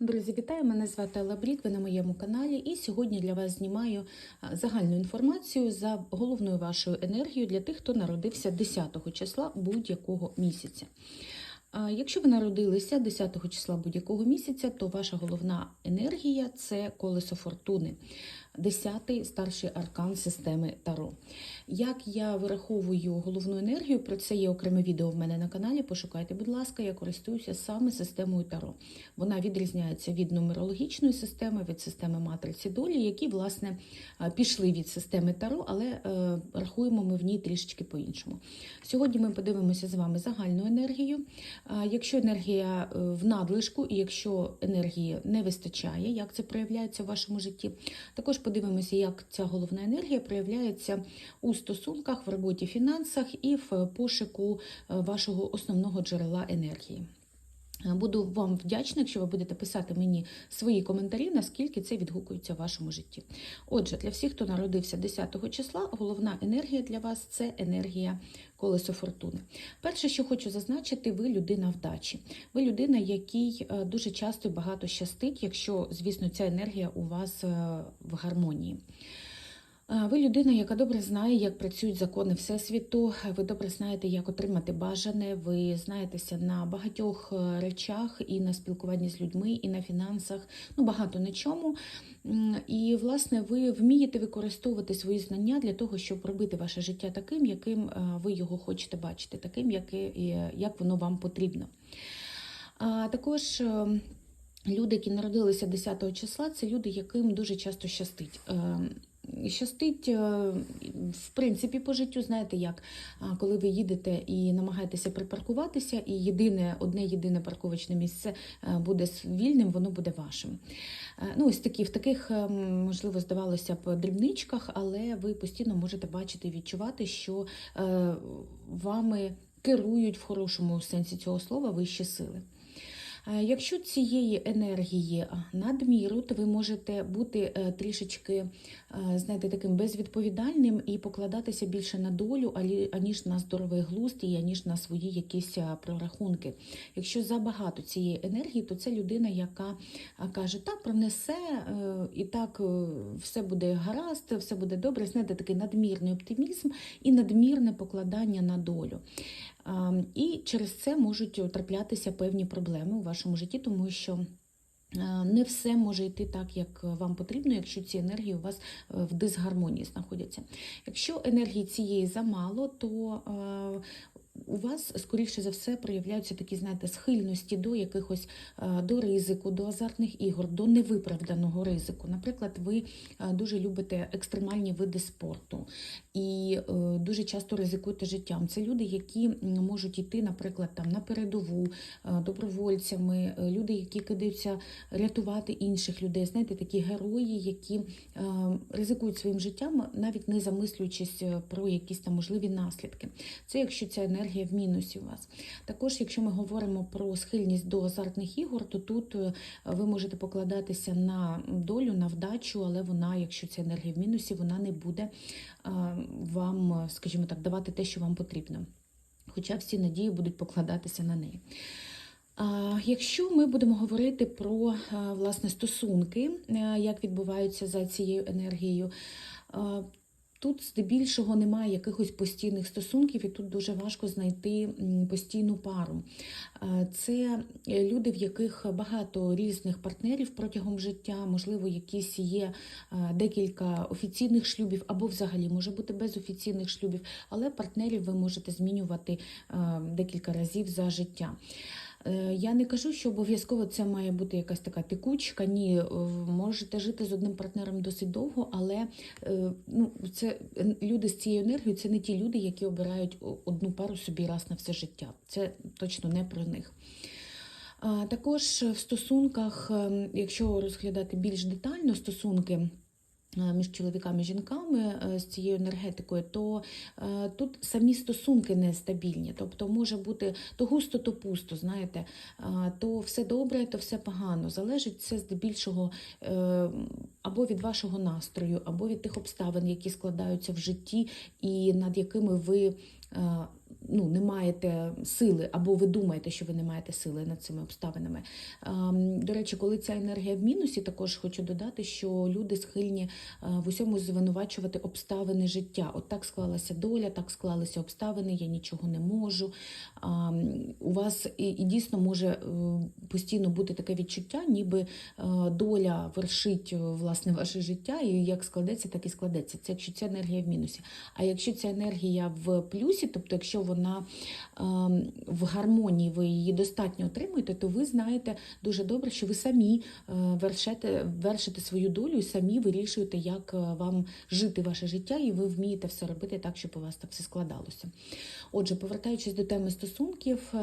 Друзі, вітаю! Мене звати Алла Брід, ви на моєму каналі. І сьогодні для вас знімаю загальну інформацію за головною вашою енергією для тих, хто народився 10 числа будь-якого місяця. Якщо ви народилися 10 числа будь-якого місяця, то ваша головна енергія це колесо фортуни, 10-й старший аркан системи Таро. Як я вираховую головну енергію, про це є окреме відео в мене на каналі. Пошукайте, будь ласка, я користуюся саме системою Таро. Вона відрізняється від нумерологічної системи, від системи матриці долі, які, власне, пішли від системи Таро, але е, рахуємо ми в ній трішечки по-іншому. Сьогодні ми подивимося з вами загальну енергію. Якщо енергія е, в надлишку і якщо енергії не вистачає, як це проявляється в вашому житті, також подивимося, як ця головна енергія проявляється у стосунках, в роботі, фінансах і в пошуку е, вашого основного джерела енергії. Буду вам вдячна, якщо ви будете писати мені свої коментарі, наскільки це відгукується в вашому житті. Отже, для всіх, хто народився 10 числа, головна енергія для вас це енергія колесо фортуни. Перше, що хочу зазначити, ви людина вдачі. Ви людина, якій е, дуже часто і багато щастить, якщо, звісно, ця енергія у вас е, в гармонії. Ви людина, яка добре знає, як працюють закони Всесвіту. Ви добре знаєте, як отримати бажане. Ви знаєтеся на багатьох е, речах і на спілкуванні з людьми, і на фінансах. Ну багато на чому. І власне ви вмієте використовувати свої знання для того, щоб робити ваше життя таким, яким е, ви його хочете бачити, таким, е, як воно вам потрібно. А також. Люди, які народилися 10 числа, це люди, яким дуже часто щастить. Щастить, е, в принципі, по життю, знаєте як, коли ви їдете і намагаєтеся припаркуватися, і єдине, одне єдине парковочне місце е, буде вільним, воно буде вашим. Е, Ну, ось такі, в таких, е, можливо, здавалося б, дрібничках, але ви постійно можете бачити і відчувати, що вами керують в хорошому сенсі цього слова вищі сили. Е, Якщо цієї енергії надміру, то ви можете бути е, трішечки, е, знаєте, таким безвідповідальним і покладатися більше на долю, аніж на здоровий глузд і аніж на свої якісь е, прорахунки. Якщо забагато цієї енергії, то це людина, яка е, каже, та пронесе, е, і так е, все буде гаразд, все буде добре. Знаєте, такий надмірний оптимізм і надмірне покладання на долю. І через це можуть траплятися певні проблеми у вашому житті, тому що е, не все може йти так, як вам потрібно, якщо ці енергії у вас е, в дисгармонії знаходяться. Якщо енергії цієї замало, то е, у вас, скоріше за все, проявляються такі, знаєте, схильності до якихось е, до ризику, до азартних ігор, до невиправданого ризику. Наприклад, ви е, дуже любите екстремальні види спорту і е, дуже часто ризикуєте життям. Це люди, які можуть йти, наприклад, там на передову добровольцями, люди, які кидаються рятувати інших людей. Знаєте, такі герої, які ризикують своїм життям, навіть не замислюючись про якісь там можливі наслідки. Це якщо ця енергія в мінусі у вас. Також, якщо ми говоримо про схильність до азартних ігор, то тут е, ви можете покладатися на долю, на вдачу, але вона, якщо ця енергія в мінусі, вона не буде вам, скажімо так, давати те, що вам потрібно. Хоча всі надії будуть покладатися на неї. Якщо ми будемо говорити про е, власне стосунки, е, як відбуваються за цією енергією, тут здебільшого немає якихось постійних стосунків, і тут дуже важко знайти постійну пару. Е, Це е, люди, в яких багато різних партнерів протягом життя, можливо, якісь є е, декілька офіційних шлюбів, або взагалі може бути без офіційних шлюбів, але партнерів ви можете змінювати декілька разів за життя. Е, Я не кажу, що обов'язково це має бути якась така текучка. Ні, е, можете жити з одним партнером досить довго, але е, ну, це люди з цією енергією це не ті люди, які обирають одну пару собі раз на все життя. Це точно не про них. Також в стосунках, ем, якщо розглядати більш детально стосунки. Е, Між чоловіками і жінками е, з цією енергетикою, то е, тут самі стосунки нестабільні. Тобто може бути то густо, то пусто, знаєте, то все добре, то все погано. Залежить це здебільшого або від вашого настрою, або від тих обставин, які складаються в житті, і над якими ви. Ну, не маєте сили, або ви думаєте, що ви не маєте сили над цими обставинами. До речі, коли ця енергія в мінусі, також хочу додати, що люди схильні е, в усьому звинувачувати обставини життя. От так склалася доля, так склалися обставини, я нічого не можу. У вас і, і дійсно може е, постійно бути таке відчуття, ніби е, доля вершить е, власне ваше життя, і як складеться, так і складеться. Це якщо ця енергія в мінусі. А якщо ця енергія в плюсі, тобто якщо вона ем, в гармонії, ви її достатньо отримуєте, то ви знаєте дуже добре, що ви самі е, вершите, вершите свою долю і самі вирішуєте, як вам жити ваше життя, і ви вмієте все робити так, щоб у вас так все складалося. Отже, повертаючись до теми стосунків.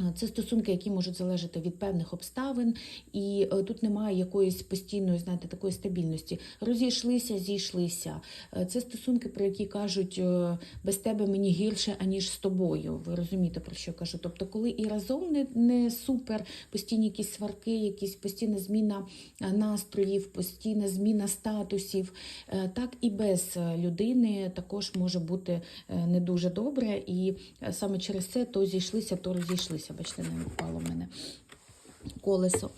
Ем, це стосунки, які можуть залежати від певних обставин, і е, тут немає якоїсь постійної, знаєте, такої стабільності. Розійшлися, зійшлися. Е, Це стосунки, про які кажуть е, без тебе мені гірше, аніж з тобою. Ви розумієте, про що я кажу? Тобто, коли і разом не, не супер, постійні якісь сварки, якісь постійна зміна е, настроїв, постійна зміна статусів, е, так і без е, людини також може бути е, не дуже добре. І е, саме через це то зійшлися, то розійшлися. Бачите, не впало в мене колесо.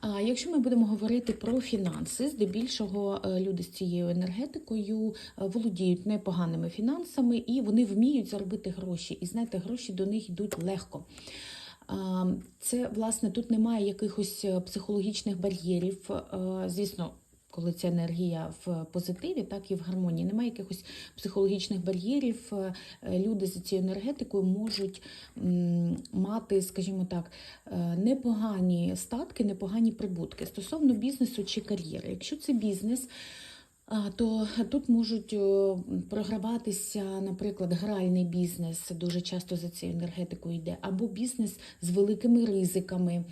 А якщо ми будемо говорити про фінанси, здебільшого е, люди з цією енергетикою е, володіють непоганими фінансами і вони вміють заробити гроші. І знаєте, гроші до них йдуть легко. Це, власне, тут немає якихось е, психологічних бар'єрів. Звісно, коли ця енергія в позитиві, так і в гармонії. Немає якихось психологічних бар'єрів. Е, Люди за цією енергетикою можуть мати, скажімо так, е, непогані статки, непогані прибутки стосовно бізнесу чи кар'єри. Якщо це бізнес, то тут можуть програватися, наприклад, гральний бізнес дуже часто за цією енергетикою йде, або бізнес з великими ризиками,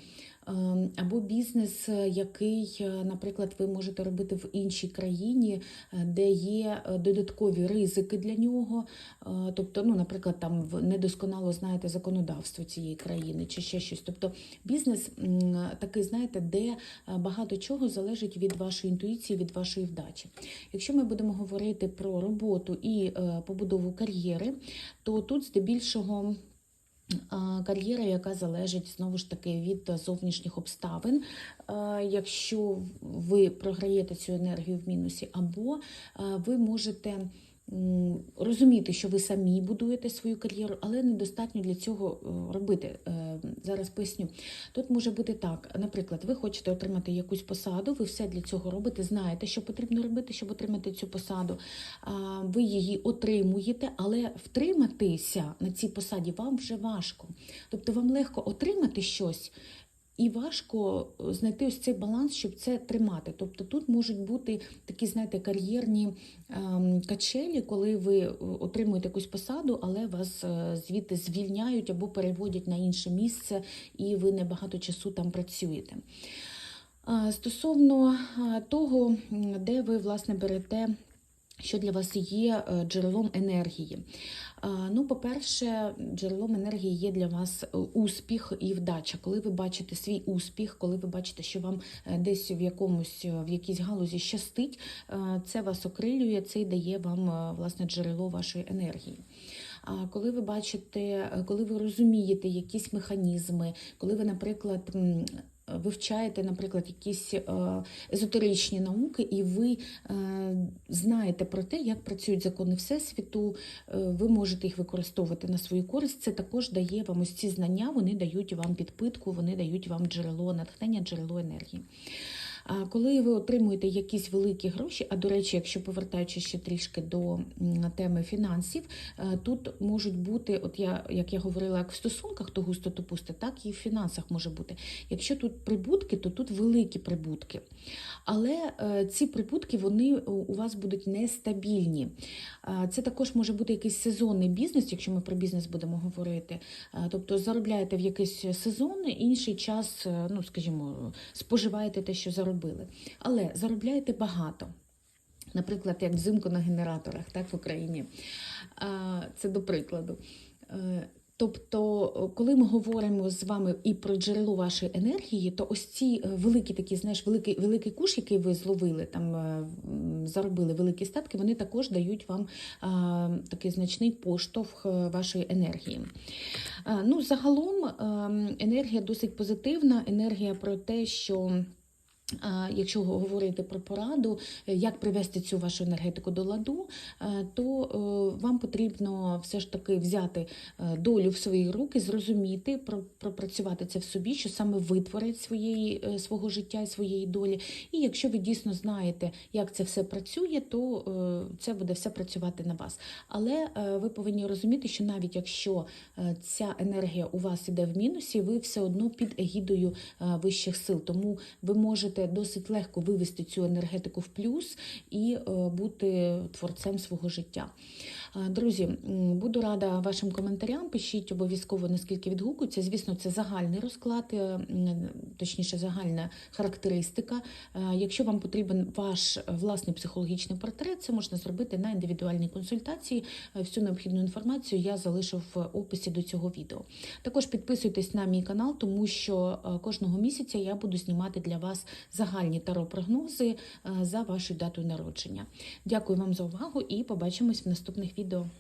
або бізнес, е, який, е, наприклад, ви можете робити в іншій країні, е, де є додаткові ризики для нього. Тобто, ну, наприклад, там недосконало знаєте законодавство цієї країни чи ще щось. Тобто бізнес такий, знаєте, де багато чого залежить від вашої інтуїції, від вашої вдачі. Якщо ми будемо говорити про роботу і побудову кар'єри, то тут здебільшого. Кар'єра, яка залежить знову ж таки від зовнішніх обставин, Е, якщо ви програєте цю енергію в мінусі, або е, ви можете розуміти, що ви самі будуєте свою кар'єру, але недостатньо для цього е, робити. Зараз поясню. Тут може бути так, наприклад, ви хочете отримати якусь посаду, ви все для цього робите, знаєте, що потрібно робити, щоб отримати цю посаду. Ви її отримуєте, але втриматися на цій посаді вам вже важко. Тобто вам легко отримати щось. І важко е, знайти ось цей баланс, щоб це тримати. Тобто тут можуть бути такі, знаєте, кар'єрні ем, качелі, коли ви е, отримуєте якусь посаду, але вас е, звідти звільняють або переводять на інше місце, і ви небагато часу там працюєте. Стосовно того, де ви власне берете. Що для вас є е, джерелом енергії? Ну, по-перше, джерелом енергії є для вас е, успіх і вдача. Коли ви бачите свій успіх, коли ви бачите, що вам е, десь в якомусь в якійсь галузі щастить, це вас окрилює, це й дає вам власне джерело вашої енергії. А коли ви бачите, коли ви розумієте якісь механізми, коли ви, наприклад, вивчаєте, наприклад, якісь е, езотеричні науки, і ви е, знаєте про те, як працюють закони Всесвіту, е, ви можете їх використовувати на свою користь. Це також дає вам ось ці знання, вони дають вам підпитку, вони дають вам джерело натхнення, джерело енергії. Коли ви отримуєте якісь великі гроші, а до речі, якщо повертаючись ще трішки до теми фінансів, е, тут можуть бути, от я як я говорила, як в стосунках, то густо то пусто, так і в фінансах може бути. Якщо тут прибутки, то тут великі прибутки. Але е, ці прибутки вони у вас будуть нестабільні. Це також може бути якийсь сезонний бізнес, якщо ми про бізнес будемо говорити. Тобто заробляєте в якийсь сезон, інший час, е, ну скажімо, споживаєте те, що заробили. Але заробляєте багато. Наприклад, як взимку на генераторах, так в Україні. Це до прикладу. Е, Тобто, коли ми говоримо з вами і про джерело вашої енергії, то ось ці е, великі такі, знаєш, великий, великий куш, який ви зловили, там е, заробили великі статки, вони також дають вам а, такий значний поштовх вашої енергії. А, Ну, загалом ем, енергія досить позитивна, енергія про те, що. Якщо говорити про пораду, е, як привести цю вашу енергетику до ладу, е, то е, вам потрібно все ж таки взяти долю в свої руки, зрозуміти, пропрацювати це в собі, що саме витворить своєї, свого життя і своєї долі. І якщо ви дійсно знаєте, як це все працює, то це буде все працювати на вас. Але ви повинні розуміти, що навіть якщо ця енергія у вас іде в мінусі, ви все одно під егідою вищих сил. Тому ви можете досить легко вивести цю енергетику в плюс і е, бути творцем свого життя. Друзі, буду рада вашим коментарям. Пишіть обов'язково, наскільки відгукується. Звісно, це загальний розклад, е, точніше, загальна характеристика. Якщо вам потрібен ваш власний психологічний портрет, це можна зробити на індивідуальній консультації. Е, Всю необхідну інформацію я залишу в описі до цього відео. Також підписуйтесь на мій канал, тому що е, кожного місяця я буду знімати для вас загальні таро-прогнози за вашою датою народження. Дякую вам за увагу і побачимось в наступних відео.